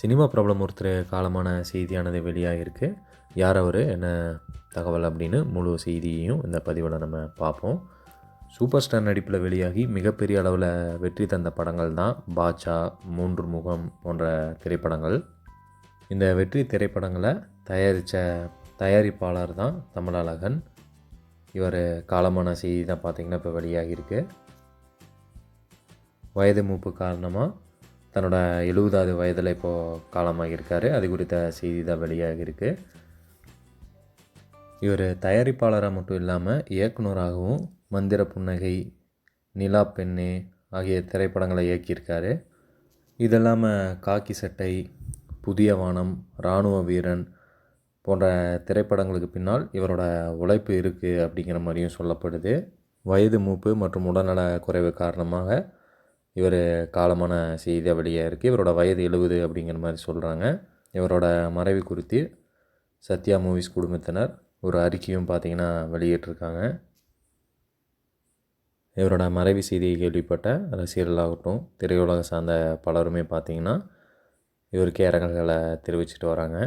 Cinema problem ஒருத்தர் காலமான செய்தியானது வெளியாகிருக்கு யார் அவர்? என்ன தகவல் அப்படின்னு முழு செய்தியையும் இந்த பதிவில் நம்ம பார்ப்போம். சூப்பர் ஸ்டார் நடிப்பில் வெளியாகி மிகப்பெரிய அளவில் வெற்றி தந்த படங்கள் தான் பாட்சா மூன்று முகம் போன்ற திரைப்படங்கள். இந்த வெற்றி திரைப்படங்களை தயாரித்த தயாரிப்பாளர் தான் தமிழழகன். இவர் காலமான செய்தி தான் பார்த்திங்கன்னா இப்போ வெளியாகியிருக்கு. வயது மூப்பு காரணமாக தன்னோட எழுபதாவது வயதில் இப்போது காலமாகியிருக்காரு. அது குறித்த செய்தி தான் வெளியாகியிருக்கு. இவர் தயாரிப்பாளராக மட்டும் இல்லாமல் இயக்குனராகவும் மந்திர புன்னகை நிலா பெண்ணு ஆகிய திரைப்படங்களை இயக்கியிருக்காரு. இது இல்லாமல் காக்கி சட்டை புதிய வானம் இராணுவ வீரன் போன்ற திரைப்படங்களுக்கு பின்னால் இவரோட உழைப்பு இருக்குது அப்படிங்கிற மாதிரியும் சொல்லப்படுது. வயது மூப்பு மற்றும் உடல்நல குறைவு காரணமாக இவர் காலமான செய்தி வெளியாக இருக்குது இவரோட வயது எழுபது அப்படிங்கிற மாதிரி சொல்கிறாங்க இவரோட மறைவு குறித்து சத்யா மூவிஸ் குடும்பத்தினர் ஒரு அறிக்கையும் பார்த்திங்கன்னா வெளியிட்டிருக்காங்க. இவரோட மறைவு செய்தியை கேள்விப்பட்ட ரசிகர்களாகட்டும் திரையுலகம் சார்ந்த பலருமே பார்த்திங்கன்னா இவருக்கு இரங்கல்களை தெரிவிச்சிட்டு வராங்க.